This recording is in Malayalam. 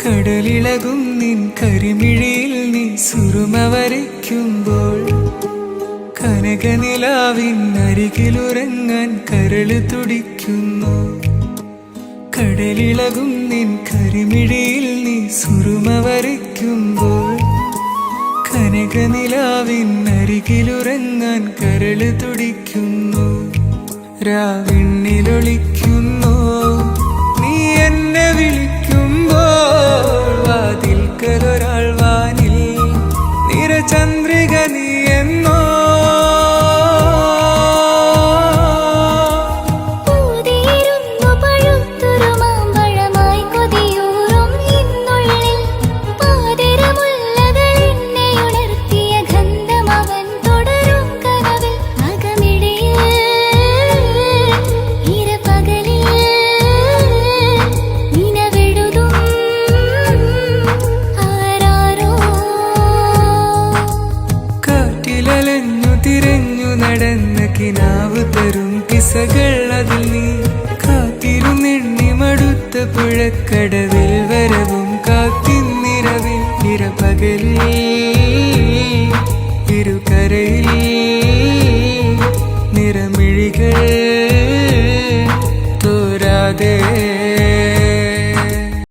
കടലിളകും നിൻ കരിമിഴിയിൽ നീ സുറുമ വരയ്ക്കുമ്പോൾ കനകനിലാവിൻ അരികിലുറങ്ങാൻ കരൾ തുടിക്കുന്നു. കടലിളകും നിൻ കരിമിഴിയിൽ നീ സുറുമ വരയ്ക്കുമ്പോൾ കനകനിലാവിൻ അരികിലുറങ്ങാൻ കരൾ തുടിക്കുന്നു. രാവിണ്ണിലൊളിക്കുന്നു. tender നടന്ന് കിനാവ് തരും കിസകൾ അതിൽ നീ കാത്തിരുന്നെണ്ണി മടുത്ത പുഴക്കടവിൽ വരവും കാത്തിന്നിരവിൽ ഇരപകലിൽ ഇരുകരയിൽ നിറമിഴികൾ.